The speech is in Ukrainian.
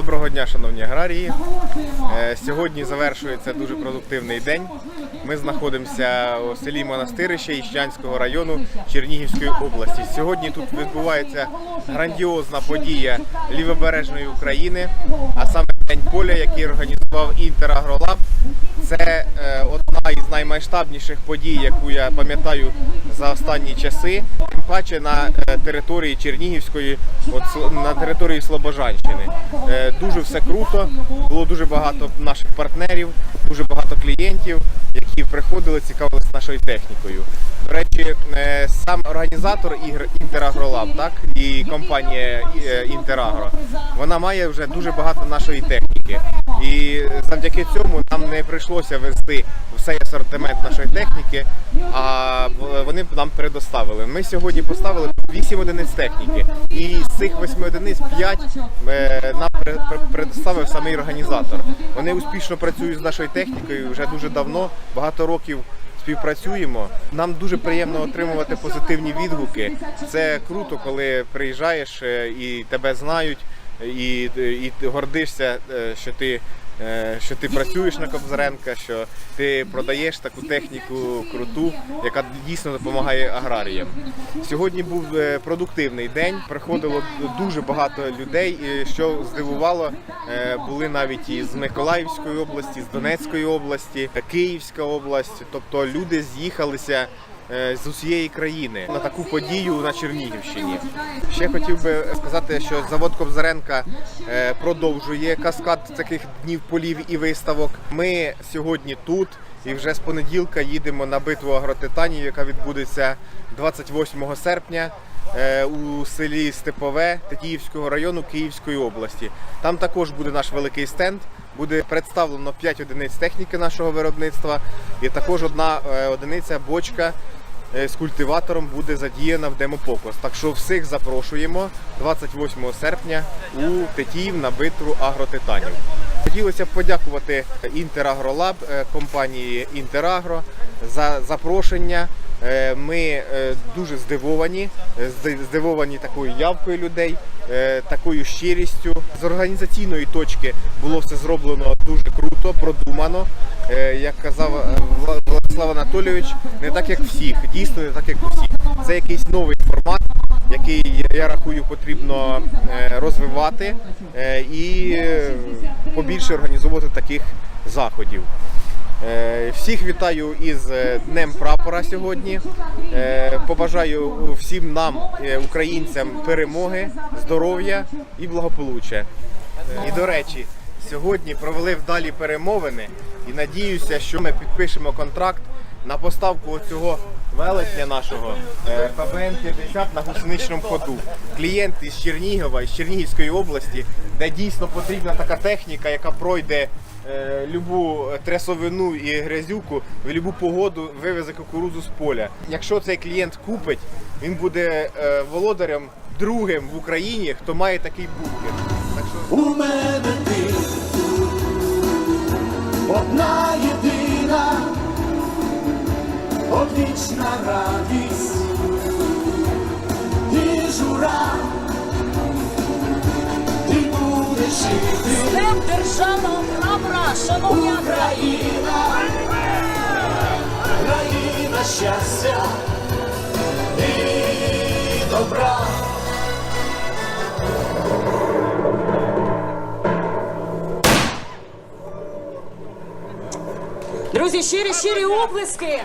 Доброго дня, шановні аграрії. Е, Сьогодні завершується дуже продуктивний день. Ми знаходимося у селі Монастирище Іщанського району Чернігівської області. Сьогодні тут відбувається грандіозна подія лівобережної України, а саме День поля, який організував Інтерагролаб. Це е, одна із наймасштабніших подій, яку я пам'ятаю за останні часи. Паче на е, території Чернігівської, от на території Слобожанщини. Е, Дуже все круто. Було дуже багато наших партнерів, дуже багато клієнтів, які приходили, цікавилися нашою технікою. До речі, е, сам організатор ігр Інтерагролаб, так і компанія Інтерагро, вона має вже дуже багато нашої техніки. І завдяки цьому нам не прийшлося вести всей асортимент нашої техніки, а вони нам предоставили. Ми сьогодні поставили 8 одиниць техніки, і з цих 8 одиниць 5 е, нам пре- пре- предоставив самий організатор. Вони успішно працюють з нашою технікою вже дуже давно, багато років. Співпрацюємо. Нам дуже приємно отримувати позитивні відгуки. Це круто, коли приїжджаєш е, і тебе знають, і, і гордишся, е, що ти. е, Що ти працюєш на Кобзаренка, що ти продаєш таку техніку круту, яка дійсно допомагає аграріям. Сьогодні був е, продуктивний день. Приходило дуже багато людей. Що здивувало, були навіть із Миколаївської області, з Донецької області, Київська область. Тобто люди з'їхалися з усієї країни на таку подію на Чернігівщині. Ще хотів би сказати, що завод Кобзаренка е, продовжує каскад таких днів полів і виставок. Ми сьогодні тут. І вже з понеділка їдемо на битву агротитанів, яка відбудеться 28 серпня е, у селі Степове Тетіївського району Київської області. Там також буде наш великий стенд. Буде представлено 5 одиниць техніки нашого виробництва, і також одна е, одиниця бочка е, з культиватором буде задіяна в демопокос. Так що всіх запрошуємо 28 серпня у Тетіїв на битву агротитанів. Хотілося б подякувати Інтерагролаб е, компанії Інтерагро за запрошення. Е, Ми е, дуже здивовані, е, здивовані такою явкою людей, такою щирістю. З організаційної точки було все зроблено дуже круто, продумано. Як казав Владислав Анатолійович, не так як всіх, дійсно не так як всіх. Це якийсь новий формат, який я рахую потрібно розвивати і побільше організовувати таких заходів. Е, Всіх вітаю із е, Днем прапора сьогодні. Е, Побажаю всім нам, українцям, перемоги, здоров'я і благополуччя. І до речі, сьогодні провели вдалі перемовини і надіюся, що ми підпишемо контракт на поставку цього велетня нашого е, ФБН-50 на гусеничному ходу. Клієнт із Чернігова, із Чернігівської області, де дійсно потрібна така техніка, яка пройде е, любу трясовину і грязюку в любу погоду вивезе кукурудзу з поля. Якщо цей клієнт купить, він буде е, володарем другим в Україні, хто має такий бункер. Так що У мене ти одна єдина, одвічна радість і жура, Днем державного прапора, шановні! Україна, країна щастя і добра. Друзі, щирі щирі дня!